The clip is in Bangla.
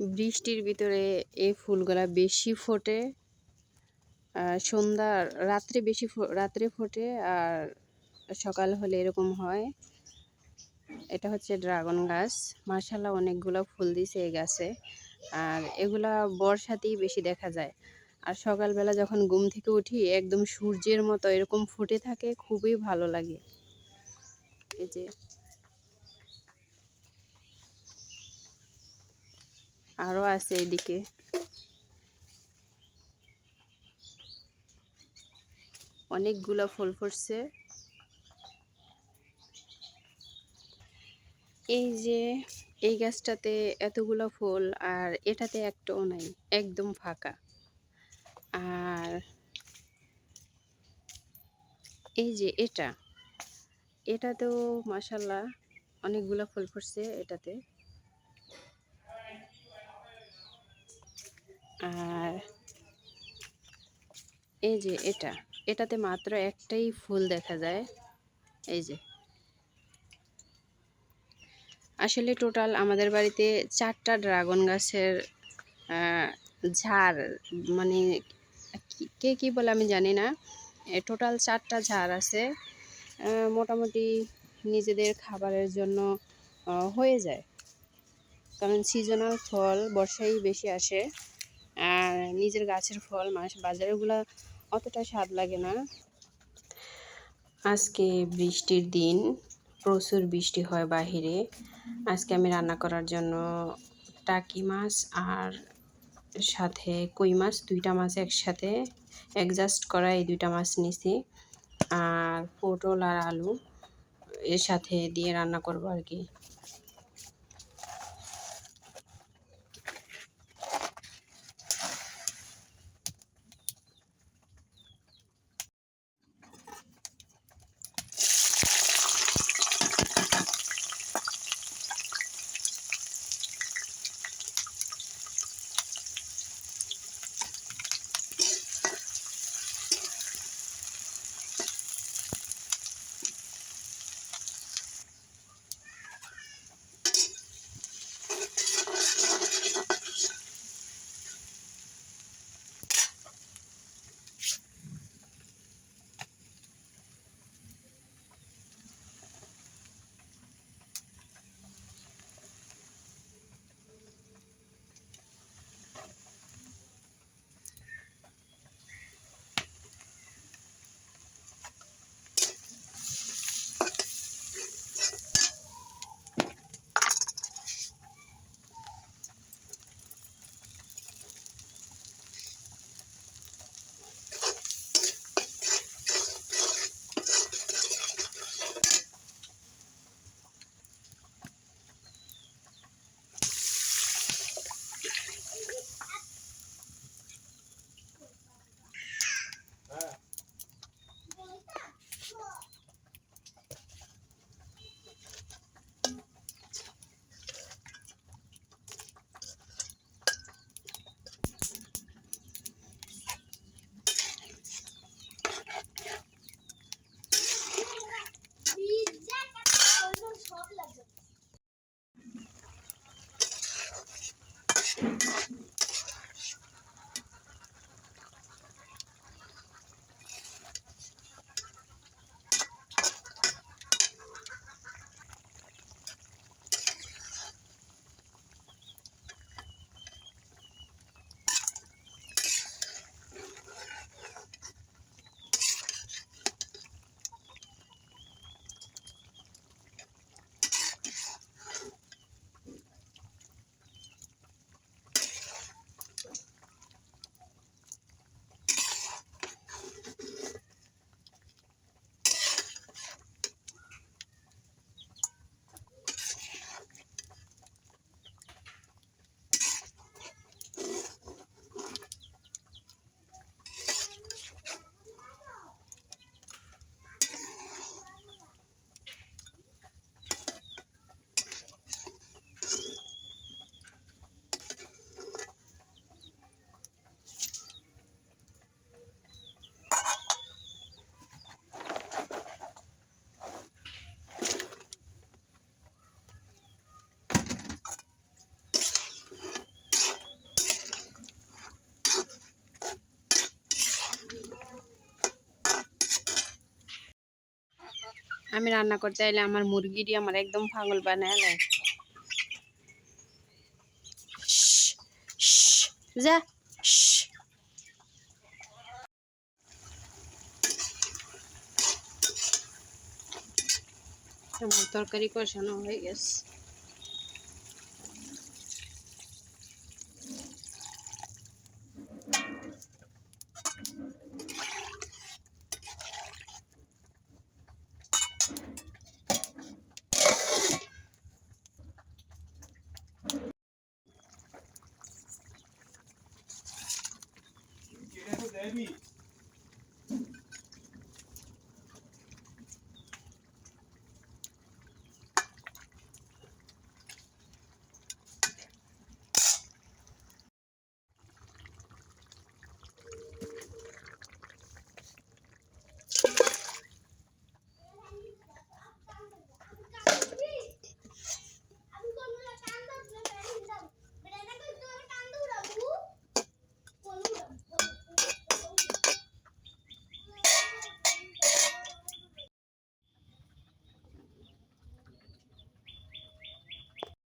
বৃষ্টির ভিতরে এই ফুলগুলা বেশি ফোটে, আর সন্ধ্যা, রাত্রে বেশি রাত্রে ফোটে, আর সকাল হলে এরকম হয়। এটা হচ্ছে ড্রাগন গাছ। মার্শাল্লাহ অনেকগুলো ফুল দিছে এই গাছে। আর এগুলা বর্ষাতেই বেশি দেখা যায়। আর সকালবেলা যখন ঘুম থেকে উঠি, একদম সূর্যের মতো এরকম ফুটে থাকে, খুবই ভালো লাগে। এই যে আরও আছে এদিকে। অনেকগুলা ফুল ফুটছে। এই যে এই গাছটাতে এতগুলা ফুল আর এটাতে একটাও নাই, একদম ফাঁকা। আর এই যে এটা, এটাতেও মাসাল্লাহ অনেকগুলা ফুল ফুটছে এটাতে। আর এই যে এটা, এটাতে মাত্র একটাই ফুল দেখা যায়। এই যে। আসলে টোটাল আমাদের বাড়িতে চারটা ড্রাগন গাছের ঝাড় মানে কে, কি বলে আমি জানি না। টোটাল চারটা ঝাড় আছে মোটামুটি নিজেদের খাবারের জন্য হয়ে যায়। কারণ সিজনাল ফল বর্ষায় বেশি আসে। আর নিজের গাছের ফল মাস বাজারেগুলো অতটা স্বাদ লাগে না। আজকে বৃষ্টির দিন, প্রচুর বৃষ্টি হয় বাহিরে। আজকে আমি রান্না করার জন্য টাকি মাছ আর সাথে কই মাছ, দুইটা মাছ একসাথে অ্যাডজাস্ট করা, এই দুইটা মাছ নিছি। আর পটল আর আলু এর সাথে দিয়ে রান্না করব আর কি। আমি রান্না করতে এলে আমার মুরগিটি আমার একদম পাগল বানায় যা আমার তরকারি কষানো হয়ে গেছে। me.